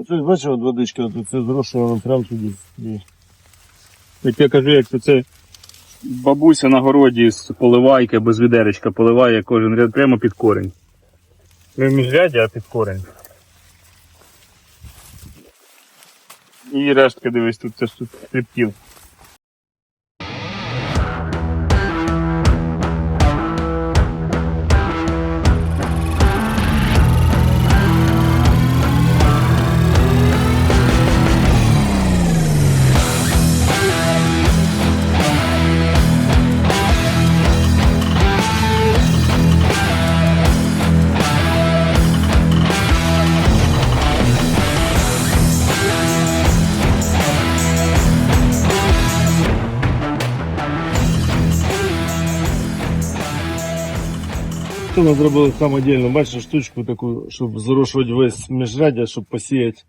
Оце бачиш, от водичка, от це зрошувало прямо туди. Як я кажу, як це бабуся на городі з поливайки без відеречка поливає кожен ряд прямо під корінь. Не в міжряді, а під корінь. І рештки дивись, тут це тут хребтів. Ми зробили самодільно, бачиш, штучку таку, щоб зрошувати весь міжрядя, щоб посіяти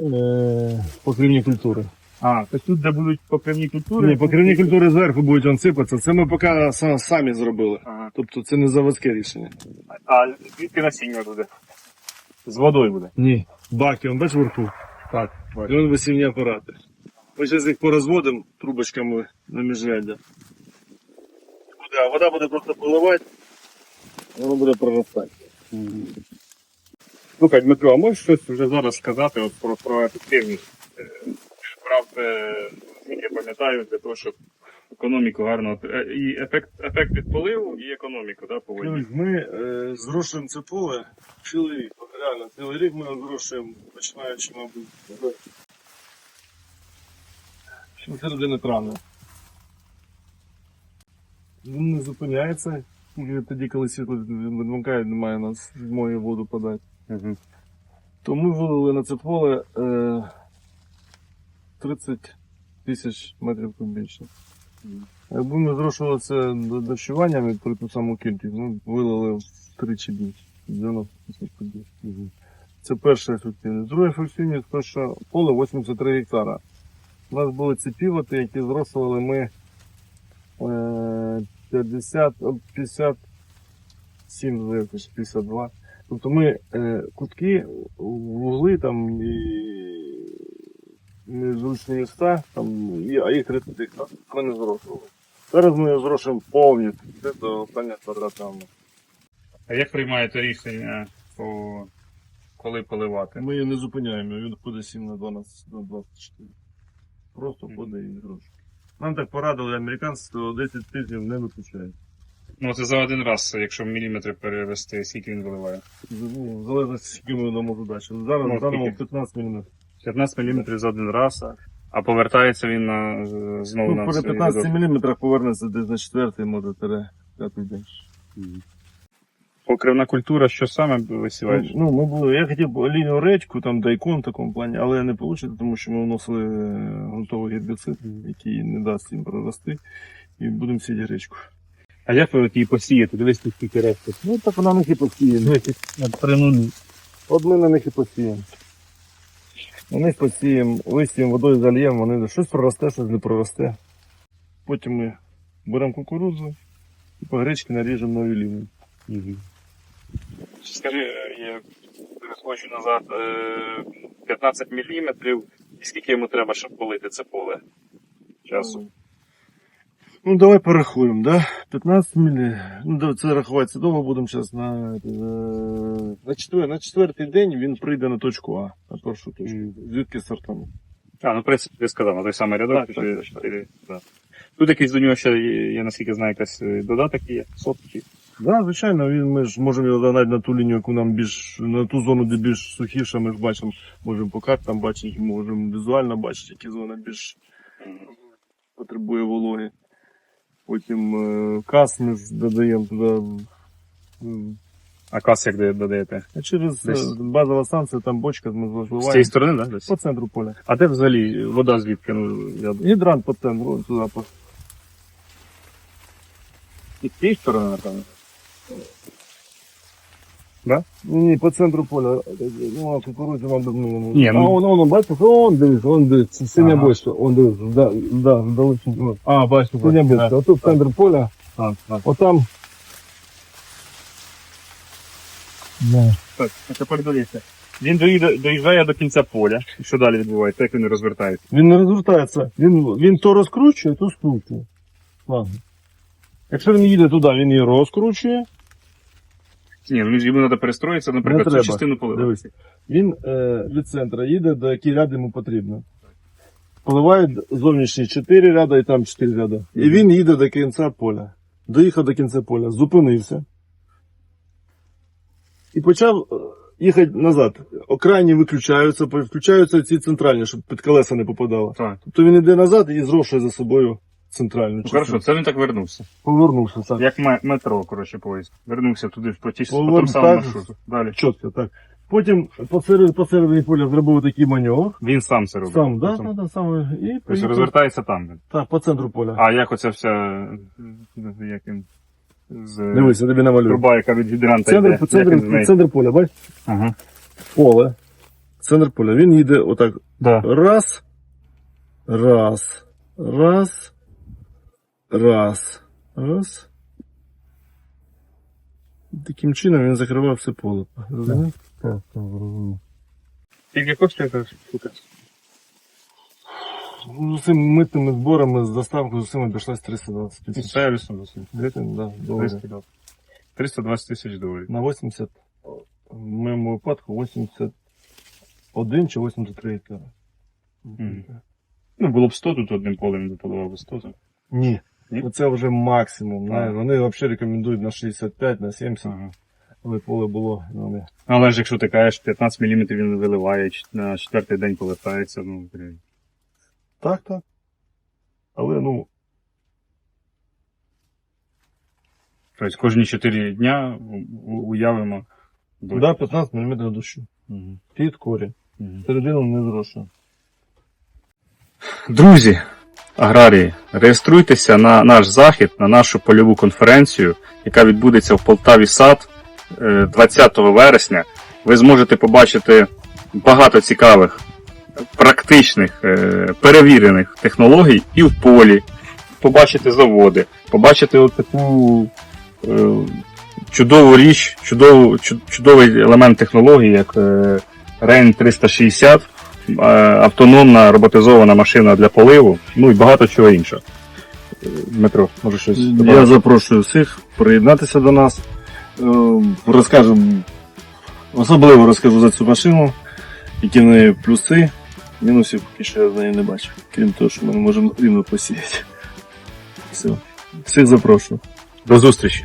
е, покривні культури. А, то тут, де будуть покривні культури. Ні, покривні культури зверху будуть он сипатися. Це ми поки са- самі зробили. Ага. Тобто це не заводське рішення. А звідки насіння буде? З водою буде. Ні. Баки, он бачиш вверху? Так, І он висівні апарати. Ми зараз їх порозводимо трубочками на міжряддя. Буде, а вода буде просто поливати, воно буде проростати. Слухай, Дмитро, а можеш щось вже зараз сказати от про, про ефективність? Прав, е, я пам'ятаю, для того, щоб економіку гарно. е, І ефект, ефект від поливу, і економіку, да, повинні. Ми е, зрошуємо це поле цілий рік. Реально, цілий рік ми зрошуємо, починаючи, мабуть, з середини травня. Він не зупиняється. І Тоді, коли світло відмикає, немає нас змоги воду подати. Угу. То ми вилили на це поле е, 30 тисяч метрів кубічних. Якби ми зрошували це до- дощуваннями при ту саму кількість, ми вилили втричі більше. 90 тисяч кубів. Це перша ефективність. Друга ефективність, то що поле 83 гектара. У нас були ці півоти, які зрошували ми е, 50, 57, здається, чи 52. Тобто ми е, кутки, вугли там і незручні міста, там, і- а їх 30 ми не зрошували. Зараз ми зрошуємо повністю, це до останнього квадрата. А як приймаєте рішення, по, коли поливати? Ми її не зупиняємо, він ходить 7 на 12 на 24. Просто ходить і гроші. Нам так порадили американці, що 10 тижнів не виключають. Ну це за один раз, якщо міліметри перевести, скільки він виливає. Ну, в залежності, скільки ми дамо задачу. Зараз Ну, заново 15 мм. 15 мм за один раз, а повертається він на е, знову Ну, на при цей 15 рядок. мм повернеться десь на четвертий, може тере п'ятий день. Покривна культура, що саме висіваєш? Ну, ми були, я хотів лінію редьку, там дайкон в такому плані, але не вийшло, тому що ми вносили е, грунтовий гербіцид, який не дасть їм прорости, і будемо сіяти гречку. А як ви її посіяти? Дивись, тут скільки решти. Ну, так вона них і. Три нулі. От ми на них і посіємо. На них посіємо, висіємо, водою зальємо, вони щось проросте, щось не проросте. Потім ми беремо кукурудзу і по гречки наріжемо нові лінії. Скажи, е, я перескочу назад, е, 15 мм, і скільки йому треба, щоб полити це поле часу? Ну, давай порахуємо, да? 15 мілі. Ну, це рахувати довго будемо зараз на, е, на, четвер, на четвертий день він прийде на точку А, на першу точку. Звідки стартанув? А, ну в принципі, ти сказав, на той самий рядок. Так, чотири- так, так, чотири, да. Тут якийсь до нього ще, я наскільки знаю, якийсь е, додаток є, сотки. Да, звичайно, він, ми ж можемо його загнати на ту лінію, яку нам більш, на ту зону, де більш сухіше, ми ж бачимо, можемо по картам бачити, можемо візуально бачити, які зони більш потребує вологи. Потім е, кас ми ж додаємо туди. м, А кас як додаєте? А через е, Десь. базова станція, там бочка ми З цієї зливаємо сторони, так? Да, десь? по центру поля. А де взагалі вода звідки? Ну, я... Гідрант по центру, ось туди. По... І з цієї сторони, напевно. Ні, по центру поля. Ну, а кукурудзу нам давно. Ні, ну- А он, он, бачиш, он дивись, он дивись, синя Ага. бочка, он дивись, да, да, вдалечі. А, бачу, Синя бочка, отут центр поля, Так, так. отам. Да. Так, а тепер дивіться. Він доїде, доїжджає до кінця поля. І що далі відбувається? Як він розвертається? Він не розвертається. Він, він то розкручує, то скручує. Ладно. Якщо він їде туди, він її розкручує. Ні, ну йому треба перестроїтися, наприклад, цю треба. частину полива. Дивись. Він е, від центра їде, до який ряд йому потрібно. Поливає зовнішні 4 ряда і там 4 ряда. І він їде до кінця поля. Доїхав до кінця поля, зупинився. І почав е, їхати назад. Окрайні виключаються, включаються ці центральні, щоб під колеса не попадало. Так. Тобто він йде назад і зрошує за собою центральну. Ну, частину. хорошо, це він так вернувся. Повернувся, так. Як ме- метро, коротше, поїзд. Вернувся туди по тій по тому самому так. маршруту. Далі. Чітко, так. Потім посеред, посередині поля зробив такий маневр. Він сам це робить. Сам, да, Потім- да, да, саме. І Тобто поїхав. розвертається там. він. Так, по центру поля. А як оця вся е, як він, з Дивись, я тобі намалюю. труба, яка від гідранта Центр, йде. центр, як він з неї? центр поля, бач? Ага. Поле. Центр поля. Він їде отак. Да. Раз. Раз. Раз. Раз. Раз. Таким чином він закривав все поле. Розумієш? Так, так, розумію. Скільки коштує ця штука? Ну, З цими митними зборами, з доставкою, з усім обійшлось 320 тисяч. Сервісом досить. Гривень, да, доларів. 320 тисяч доларів. На 80, в моєму випадку 81 чи 83 гектара. Мгм. Ну, було б 100 тут одним полем би поливав би 100. Ні. Ні? Оце вже максимум. Ага. Вони взагалі рекомендують на 65, на 70, Ага. але поле було. ну, не. Але ж якщо ти кажеш, 15 мм він виливає, на четвертий день повертається, ну, блін. Так, так. Але ну, Тобто кожні 4 дня уявимо дощ. да, 15 мм дощу. Мгм. Під корінь. Мгм. Середину не зрошує. Друзі, аграрії, реєструйтеся на наш захід, на нашу польову конференцію, яка відбудеться в Полтаві Сад е, 20 вересня. Ви зможете побачити багато цікавих, практичних, е, перевірених технологій і в полі, побачити заводи, побачити от таку е, чудову річ, чудову, чудовий елемент технології, як е, REN 360 е, автономна роботизована машина для поливу, ну і багато чого іншого. Е, Дмитро, може щось Я запрошую всіх приєднатися до нас. Е, Розкажемо, особливо розкажу за цю машину, які в неї плюси, мінусів поки що я з неї не бачу. Крім того, що ми не можемо рівно посіяти. Все. Всіх запрошую. До зустрічі!